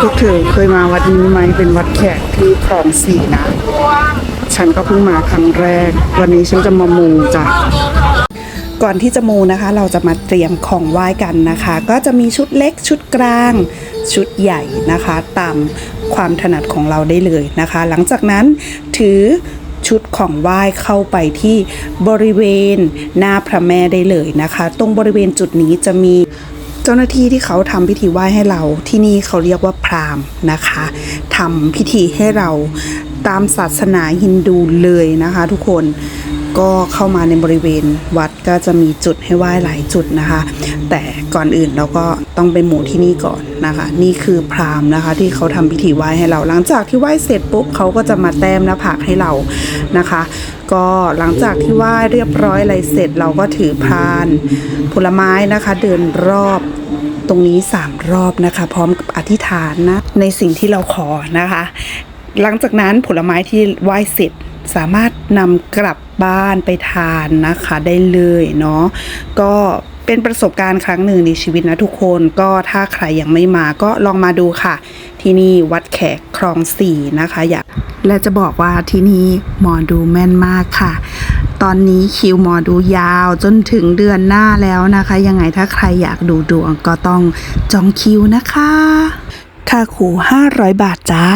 พวกเธอเคยมาวัดนี้ไหมเป็นวัดแขกที่คลองสี่นะ ฉันก็เพิ่งมาครั้งแรก วันนี้ฉันจะมามูจ้ะก่อนที่จะมูนะคะ เราจะมาเตรียมของไหว้กันนะคะ ก็จะมีชุดเล็กชุดกลางชุดใหญ่นะคะ ตามความถนัดของเราได้เลยนะคะ หลังจากนั้นถือ ชุดของไหว้เข้าไปที่บริเวณหน้าพระแม่ได้เลยนะคะ ตรงบริเวณจุดนี้จะมีเจ้าหน้าที่ที่เขาทำพิธีไหว้ให้เราที่นี่เขาเรียกว่าพราหมณ์นะคะทำพิธีให้เราตามศาสนาฮินดูเลยนะคะ ทุกคน ก็เข้ามาในบริเวณวัดก็จะมีจุดให้ไหว้หลายจุดนะคะ แต่ก่อนอื่นเราก็ต้องไปหมู่ที่นี่ก่อนนะคะ นี่คือพราหมณ์นะคะ ที่เขาทำพิธีไหว้ให้เรา หลังจากที่ไหว้เสร็จปุ๊บเขาก็จะมาแต้มหน้าผากให้เรานะคะ ก็หลังจากที่ไหว้เรียบร้อยอะไรเสร็จเราก็ถือพานผลไม้นะคะ เดินรอบตรงนี้ 3 รอบนะคะ พร้อมกับอธิษฐานนะในสิ่งที่เราขอนะคะ หลังจากนั้นผลไม้ที่ไหว้เสร็จสามารถนำกลับ บ้านไปทานนะคะได้เลยเนาะก็เป็นประสบการณ์ครั้งหนึ่งในชีวิตนะทุกคนก็ถ้าใครยังไม่มาก็ลองมาดูค่ะ ที่นี่วัดแขกคลองสี่นะคะอยากและจะบอกว่าที่นี่หมอดูแม่นมากค่ะ ตอนนี้คิวหมอดูยาวจนถึงเดือนหน้าแล้วนะคะ ยังไงถ้าใครอยากดูดวงก็ต้องจองคิวนะคะ ค่าครู500 บาทจ้า